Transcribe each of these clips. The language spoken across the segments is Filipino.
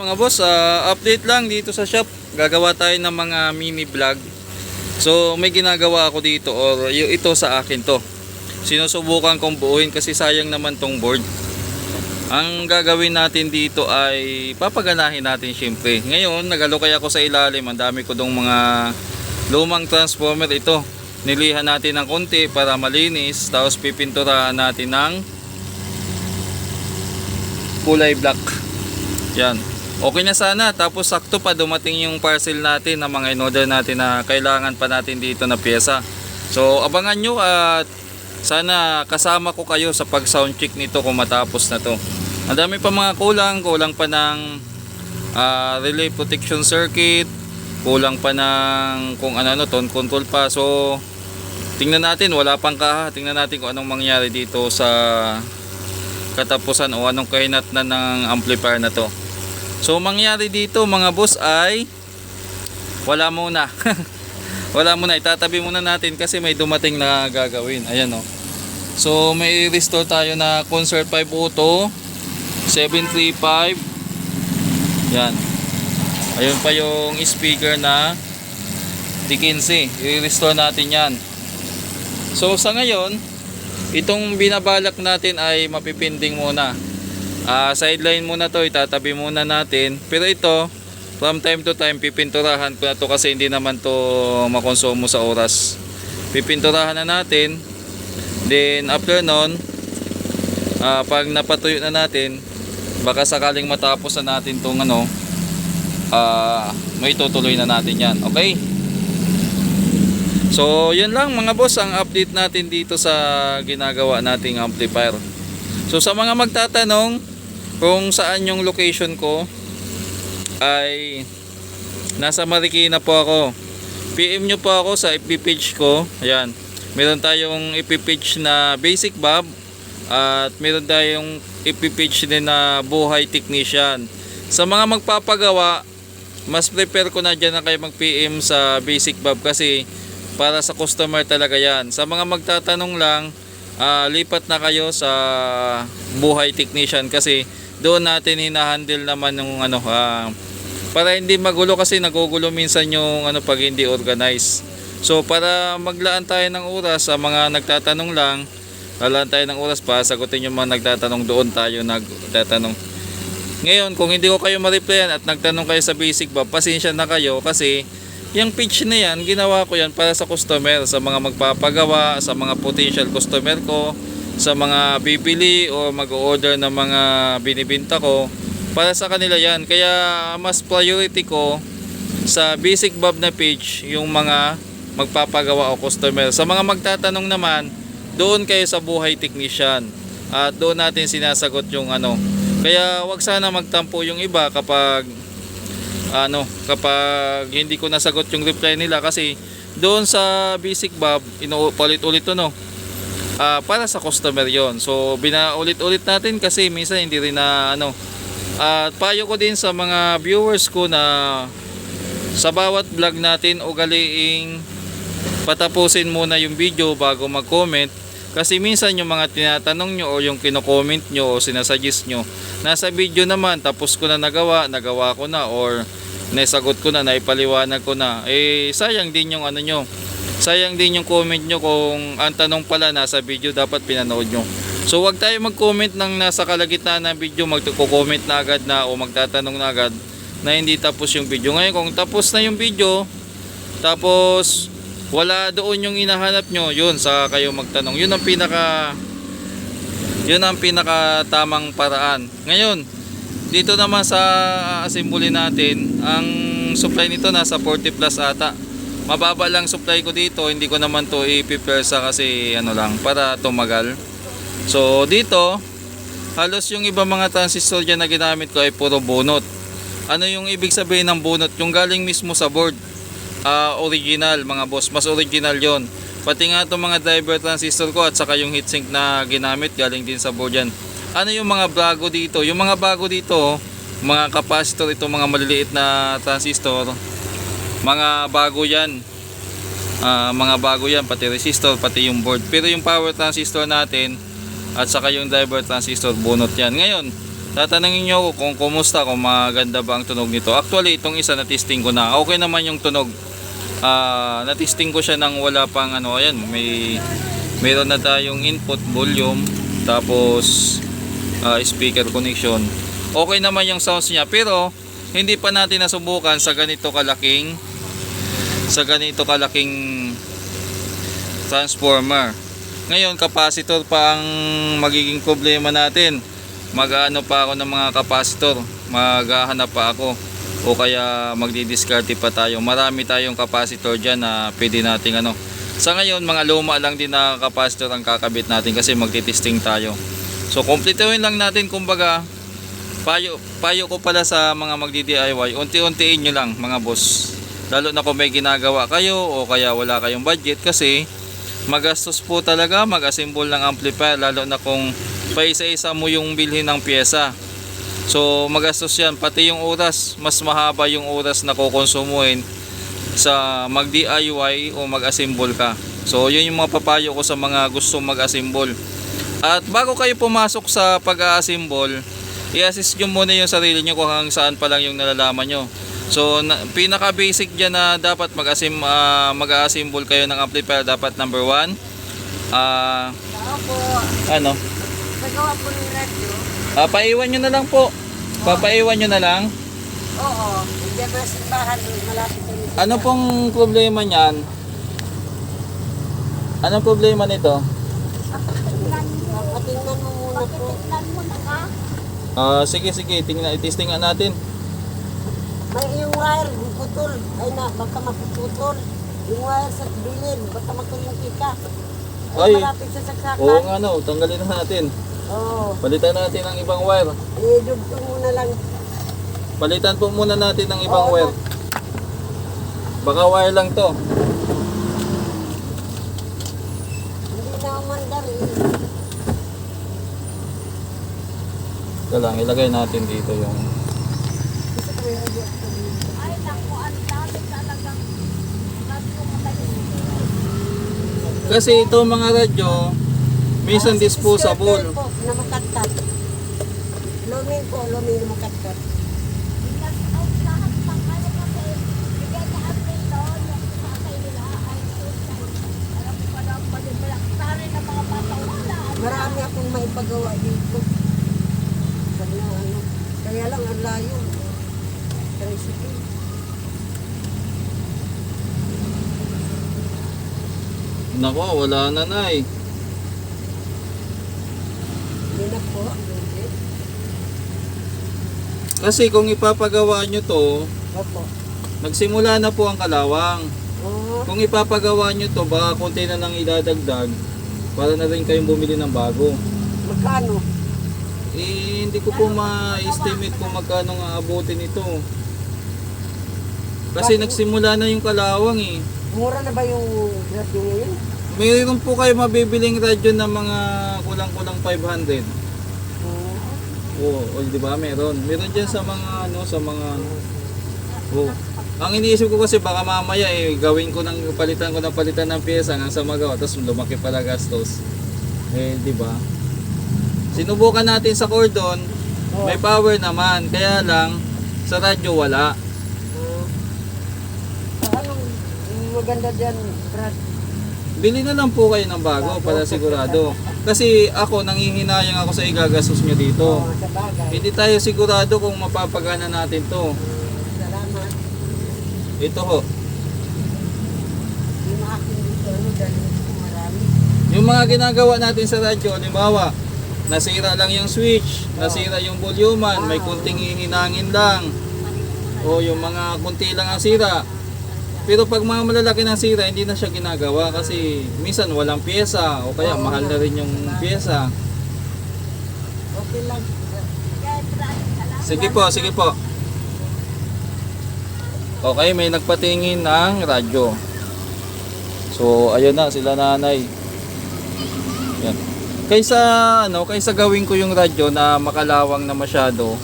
Mga boss, ah, update lang dito sa shop. Gagawa tayo ng mga mini vlog. So, may ginagawa ako dito or ito sa akin to. Sinusubukan kong buuin kasi sayang naman tong board. Ang gagawin natin dito ay papaganahin natin syempre. Ngayon, nagalukay ako sa ilalim. Ang dami ko dong mga lumang transformer ito. Nilihan natin ng konti para malinis. Tapos pipinturahan natin ng kulay black. Yan. Okay na sana. Tapos sakto pa dumating yung parcel natin na mga in-order natin na kailangan pa natin dito na pyesa. So abangan nyo at sana kasama ko kayo sa pag sound check nito kung matapos na to. Ang dami pa mga kulang. Kulang pa ng ah, relay protection circuit. Kulang pa ng kung ano ano tone control pa. So tingnan natin. Wala pang kaha. Tingnan natin kung anong mangyari dito sa katapusan o anong kahinat na ng amplifier na to. So mangyari dito mga boss ay wala muna. wala muna itatabi muna natin kasi may dumating na gagawin. Ayan oh. So may restore tayo na Concert 5 Auto 735. Yan. Ayun pa yung speaker na T15. I-restore natin yan. So sa ngayon, itong binabalak natin ay mapipinding muna. Ah, sideline muna to, itatabi muna natin. Pero ito, from time to time, pipinturahan ko na to kasi hindi naman to makonsumo sa oras. Pipinturahan na natin. Then, after nun, ah, pag napatuyo na natin, baka sakaling matapos na natin tong ano, ah, may tutuloy na natin yan. Okay? So, yun lang mga boss, ang update natin dito sa ginagawa nating amplifier. So, sa mga magtatanong kung saan yung location ko, ay nasa Marikina po ako. PM nyo po ako sa FB page ko. Ayan. Meron tayong FB page na basic bob at meron tayong FB page din na buhay technician. Sa mga magpapagawa, mas prepare ko na dyan na kayo mag-PM sa basic bob kasi para sa customer talaga yan. Sa mga magtatanong lang, ah, lipat na kayo sa buhay technician kasi doon natin hinahandle naman yung ano ah, para hindi magulo kasi nagugulo minsan yung ano pag hindi organized. So para maglaan tayo ng oras sa mga nagtatanong lang, lalaan tayo ng oras pa sagutin yung mga nagtatanong doon tayo nagtatanong. Ngayon, kung hindi ko kayo ma-replyan at nagtanong kayo sa basic ba, pasensya na kayo kasi yung pitch na yan, ginawa ko yan para sa customer, sa mga magpapagawa, sa mga potential customer ko, sa mga bibili o mag-order ng mga binibinta ko. Para sa kanila yan. Kaya mas priority ko sa basic bob na page yung mga magpapagawa o customer. Sa mga magtatanong naman, doon kayo sa buhay technician. At doon natin sinasagot yung ano. Kaya wag sana magtampo yung iba kapag ano, kapag hindi ko nasagot yung reply nila kasi doon sa basic bob, inuulit-ulit to no. Ah, para sa customer yon. So binaulit-ulit natin kasi minsan hindi rin na ano. At payo ko din sa mga viewers ko na sa bawat vlog natin ugaliing patapusin muna yung video bago mag-comment kasi minsan yung mga tinatanong nyo o yung kino-comment nyo o sinasuggest nyo nasa video naman tapos ko na nagawa, nagawa ko na or naisagot ko na, naipaliwanag ko na eh sayang din yung ano nyo sayang din yung comment nyo kung ang tanong pala nasa video dapat pinanood nyo. So wag tayo mag-comment ng nasa kalagitnaan ng video magko-comment na agad na o magtatanong na agad na hindi tapos yung video. Ngayon kung tapos na yung video tapos wala doon yung hinahanap nyo yun sa kayo magtanong. Yun ang pinaka yun ang pinaka tamang paraan. Ngayon dito naman sa assembly natin ang supply nito nasa 40 plus ata mababa lang supply ko dito hindi ko naman to ipipersa kasi ano lang para tumagal. So dito halos yung ibang mga transistor dyan na ginamit ko ay puro bunot. Ano yung ibig sabihin ng bunot? Yung galing mismo sa board. Ah, original mga boss mas original yon pati nga itong mga driver transistor ko at saka yung heatsink na ginamit galing din sa board yan. Ano yung mga bago dito? Yung mga bago dito mga capacitor itong mga maliliit na transistor mga bago yan Ah, mga bago yan pati resistor pati yung board pero yung power transistor natin at saka yung driver transistor bunot yan ngayon tatanungin nyo ako kung kumusta, kung maganda ba ang tunog nito. Actually, itong isa na-testing ko na. Okay naman yung tunog. Ah, na-testing ko siya nang wala pang ano, ayan, may meron na tayong input volume, tapos ah, speaker connection. Okay naman yung sounds niya, pero hindi pa natin nasubukan sa ganito kalaking sa ganito kalaking transformer. Ngayon, capacitor pa ang magiging problema natin. Mag-ano pa ako ng mga capacitor. Maghahanap pa ako. O kaya magdi-discarte pa tayo. Marami tayong capacitor dyan na pwede nating ano. Sa ngayon, mga luma lang din na capacitor ang kakabit natin kasi magti-testing tayo. So, kompletuhin lang natin kumbaga payo, payo ko pala sa mga magdi-DIY. Unti-untiin nyo lang mga boss. Lalo na kung may ginagawa kayo o kaya wala kayong budget kasi magastos po talaga mag-assemble ng amplifier lalo na kung paisa-isa mo yung bilhin ng pyesa. So magastos yan pati yung oras, mas mahaba yung oras na kukonsumuhin sa mag-DIY o mag-assemble ka. So yun yung mga papayo ko sa mga gustong mag-assemble. At bago kayo pumasok sa pag-assemble, i-assist nyo muna yung sarili nyo kung hanggang saan pa lang yung nalalaman nyo. So, na, pinaka-basic dyan na dapat mag-asim, ah, mag-assemble kayo ng amplifier. Dapat number one, ah, Ako po, ano, nagawa po ng radyo. ah, paiwan nyo na lang po. Papaiwan nyo na lang. Oo, hindi mo sa simbahan, malapit Ano pong problema niyan? Anong problema nito? Patingnan mo muna po. Ah, sige, sige, tingnan, itistingan natin. May yung wire, putol. Ay na, baka mapuputol. Yung wire sa bilin, baka magkuryente ka. Ay. Ay, malapit sa saksakan. Oo nga no, tanggalin na natin. Oo. Palitan natin ng ibang wire. idugtong mo na lang. Palitan po muna natin ng ibang Oo, wire. Baka wire lang to. Hindi na umandar eh. Ito lang, ilagay natin dito yung... Gusto ko may radyo. Ay, naku, ang dami talagang radyo matagal. Kasi ito mga radyo, minsan disposable. po, na makatkat. Lumin po, lumin na makatkat. Dito. Marami akong maipagawa dito. Pag na ano. Kaya lang ang layo. Tricycle. Nako, wala na na eh. Hindi na po. Kasi kung ipapagawa nyo to, Opo. nagsimula na po ang kalawang. Oo. Kung ipapagawa nyo to, baka konti na lang idadagdag para na rin kayong bumili ng bago. Magkano? Eh, hindi ko po ma-estimate kung magkano nga abutin ito. Kasi nagsimula na yung kalawang eh. Mura na ba yung radyo ngayon? Mayroon po kayo mabibiling radyo na mga kulang-kulang 500. Oo. Oo, o, di ba? Meron. Meron dyan sa mga ano, sa mga Oo. Ang iniisip ko kasi baka mamaya eh gawin ko ng palitan ko ng palitan ng pyesa hanggang sa magawa tapos lumaki pala gastos. Eh, di ba? Sinubukan natin sa cordon, Oo. may power naman, kaya lang sa radyo wala. Oo. Ah, anong maganda dyan, Brad? Bili na lang po kayo ng bago para sigurado. Kasi ako nanghihinayang ako sa igagastos nyo dito. Oo, sa bagay. Hindi tayo sigurado kung mapapagana natin to. Salamat. Ito ho. Yung akin dito, ano, dahil marami. Yung mga ginagawa natin sa radyo, halimbawa, nasira lang yung switch, nasira yung voluman, may kunting hihinangin lang. O yung mga kunti lang ang sira. Pero pag mga malalaki ng sira, hindi na siya ginagawa kasi minsan walang pyesa o kaya Oo mahal na rin yung pyesa. Okay lang. Sige po, sige po. Okay, may nagpatingin ng radyo. So, ayun na sila nanay. Yan. Kaysa ano, kaysa gawin ko yung radyo na makalawang na masyado,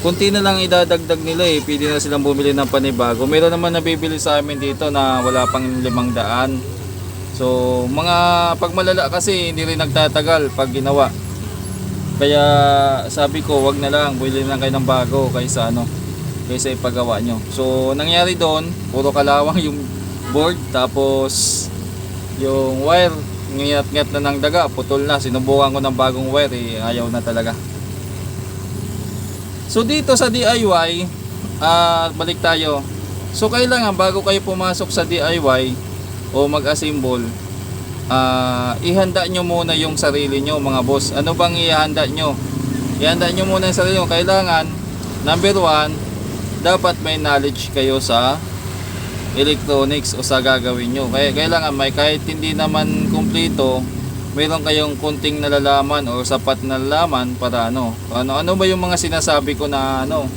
kunti na lang idadagdag nila eh. Pwede na silang bumili ng panibago. Meron naman nabibili sa amin dito na wala pang limang daan. So, mga pag malala kasi hindi rin nagtatagal pag ginawa. Kaya sabi ko, wag na lang, bili lang kayo ng bago kaysa ano, kaysa ipagawa nyo. So, nangyari doon, puro kalawang yung board, tapos yung wire, ngiyat-ngiyat na ng daga, putol na. Sinubukan ko ng bagong wire, eh, ayaw na talaga. So, dito sa DIY, ah balik tayo. So, kailangan bago kayo pumasok sa DIY o mag-assemble, ah ihanda nyo muna yung sarili nyo mga boss. Ano bang ihanda nyo? Ihanda nyo muna yung sarili nyo. Kailangan, number one, dapat may knowledge kayo sa electronics o sa gagawin nyo. Kaya kailangan may kahit hindi naman kumpleto, mayroon kayong kunting nalalaman o sapat na nalalaman para ano. Ano ano ba yung mga sinasabi ko na ano?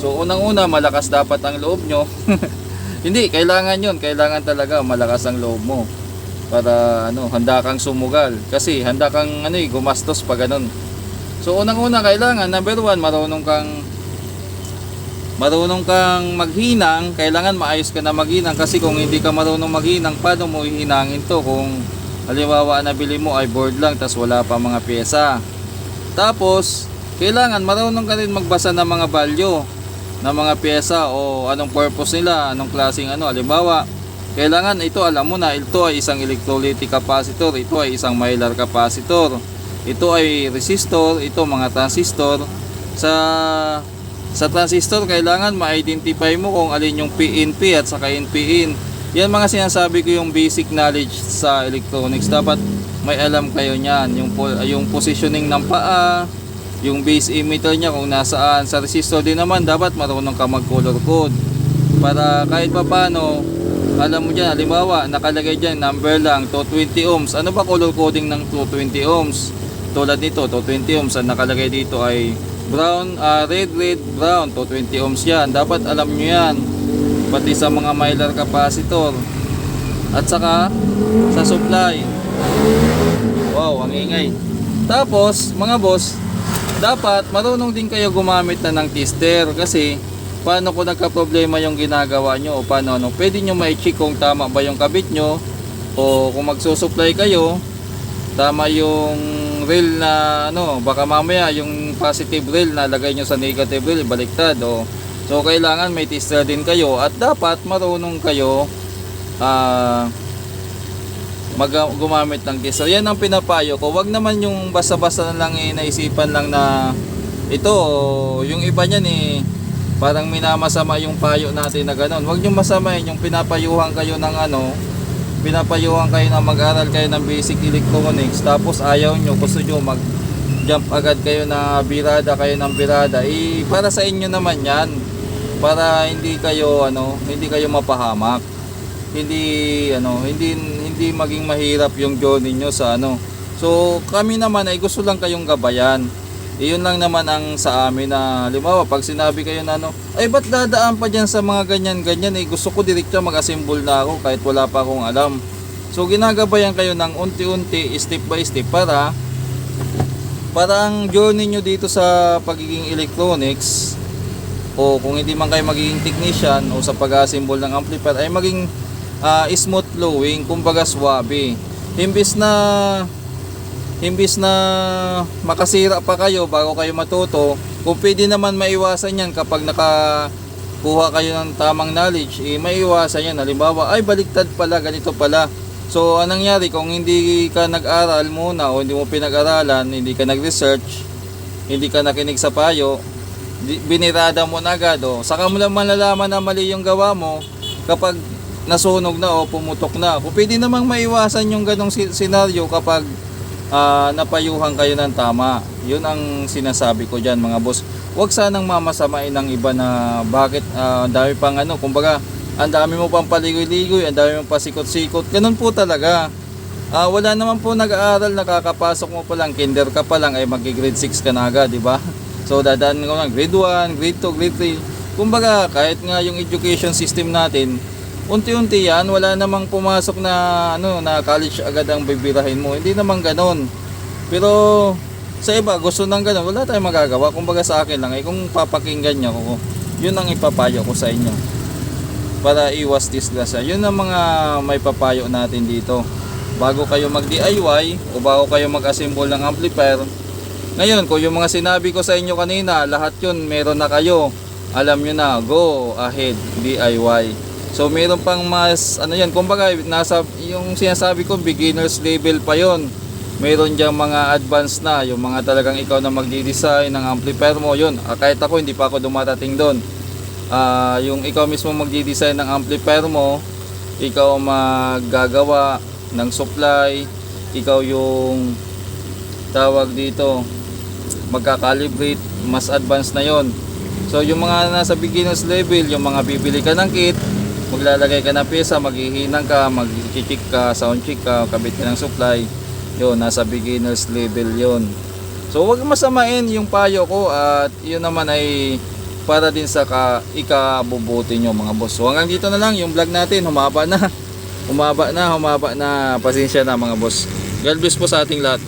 So unang-una malakas dapat ang loob nyo. hindi, kailangan 'yon, kailangan talaga malakas ang loob mo para ano, handa kang sumugal kasi handa kang ano eh, gumastos pa ganun. So unang-una kailangan number one, marunong kang marunong kang maghinang, kailangan maayos ka na maghinang kasi kung hindi ka marunong maghinang, paano mo hihinangin to kung halimbawa nabili mo ay board lang tas wala pa mga pyesa. Tapos, kailangan marunong ka rin magbasa ng mga value ng mga pyesa o anong purpose nila, anong klaseng ano, halimbawa kailangan ito alam mo na ito ay isang electrolytic capacitor, ito ay isang Mylar capacitor, ito ay resistor, ito mga transistor. Sa sa transistor kailangan ma-identify mo kung alin yung PNP at saka NPN. Yan mga sinasabi ko yung basic knowledge sa electronics. Dapat may alam kayo niyan, yung yung positioning ng paa, yung base emitter niya kung nasaan. Sa resistor din naman dapat marunong ka mag-color code para kahit pa paano alam mo dyan, halimbawa, nakalagay dyan, number lang, 220 ohms. Ano ba color coding ng 220 ohms? Tulad nito, 220 ohms, ang nakalagay dito ay brown, ah, red, red, brown, 220 ohms yan. Dapat alam nyo yan, pati sa mga Mylar capacitor. At saka, sa supply. Wow, ang ingay. Tapos, mga boss, dapat marunong din kayo gumamit na ng tester kasi paano kung nagka-problema yung ginagawa nyo o paano ano, pwede nyo ma-check kung tama ba yung kabit nyo o kung magsusupply kayo tama yung rail na ano baka mamaya yung positive rail na lagay nyo sa negative rail baliktad o so kailangan may tester din kayo at dapat marunong kayo ah mag gumamit ng tester. Yan ang pinapayo ko. Wag naman yung basta-basta na lang eh, naisipan lang na ito, yung iba niyan eh, parang minamasama yung payo natin na ganun. Wag nyo masamain yung pinapayuhan kayo ng ano, pinapayuhan kayo na mag-aral kayo ng basic electronics, tapos ayaw nyo, gusto nyo mag jump agad kayo na birada kayo ng birada, eh, para sa inyo naman yan. Para hindi kayo ano, hindi kayo mapahamak. Hindi ano hindi hindi maging mahirap yung journey nyo sa ano. So kami naman ay gusto lang kayong gabayan. Iyon lang naman ang sa amin na limawa pag sinabi kayo na ano ay ba't dadaan pa dyan sa mga ganyan ganyan eh gusto ko direkta mag-assemble na ako kahit wala pa akong alam. So ginagabayan kayo ng unti-unti step by step para para ang journey nyo dito sa pagiging electronics o kung hindi man kayo magiging technician o sa pag-assemble ng amplifier ay maging ah, smooth flowing, kumbaga swabe. Imbis na imbis na makasira pa kayo bago kayo matuto, kung pwede naman maiwasan yan kapag nakakuha kayo ng tamang knowledge, eh, maiwasan yan. Halimbawa, ay baliktad pala, ganito pala. So, anong nangyari kung hindi ka nag-aral muna o hindi mo pinag-aralan, hindi ka nag-research, hindi ka nakinig sa payo, binirada mo na agad. O. Saka mo lang malalaman na mali yung gawa mo kapag nasunog na o pumutok na. Kung pwede namang maiwasan yung ganong senaryo kapag ah, napayuhan kayo ng tama. Yun ang sinasabi ko dyan mga boss. Huwag sanang mamasamain ng iba na bakit ang dami pang ano, kumbaga ang dami mo pang paligoy-ligoy, ang dami mo pa sikot-sikot. Ganun po talaga. Ah, wala naman po nag-aaral, nakakapasok mo pa lang, kinder ka pa lang, ay magi-grade 6 ka na agad, di ba? So, dadaan ko lang, grade 1, grade 2, grade 3. Kumbaga, kahit nga yung education system natin, unti-unti yan, wala namang pumasok na, ano, na college agad ang bibirahin mo. Hindi naman ganon. Pero, sa iba, gusto ng ganon, wala tayong magagawa. Kumbaga sa akin lang, eh, kung papakinggan nyo ako, yun ang ipapayo ko sa inyo para iwas disgrasya. Yun ang mga may papayo natin dito. Bago kayo mag DIY o bago kayo mag-assemble ng amplifier, Ngayon, kung yung mga sinabi ko sa inyo kanina, lahat yun meron na kayo. Alam nyo na, go ahead, DIY. So meron pang mas, ano yan, kumbaga, nasa, yung sinasabi ko, beginner's level pa yon Meron diyang mga advanced na, yung mga talagang ikaw na magdi-design ng amplifier mo, yun. Ah, kahit ako, hindi pa ako dumatating doon. Ah, yung ikaw mismo magdi-design ng amplifier mo, ikaw maggagawa ng supply, ikaw yung tawag dito, magka-calibrate, mas advanced na yon. So yung mga nasa beginners level, yung mga bibili ka ng kit, maglalagay ka ng pyesa, maghihinang ka, mag-check ka, sound check ka, kabit ka ng supply, yun, nasa beginners level yon. So wag masamain yung payo ko at yun naman ay para din sa ka, ikabubuti nyo mga boss. So hanggang dito na lang yung vlog natin, humaba na. Humaba na, humaba na. Pasensya na mga boss. God bless po sa ating lahat.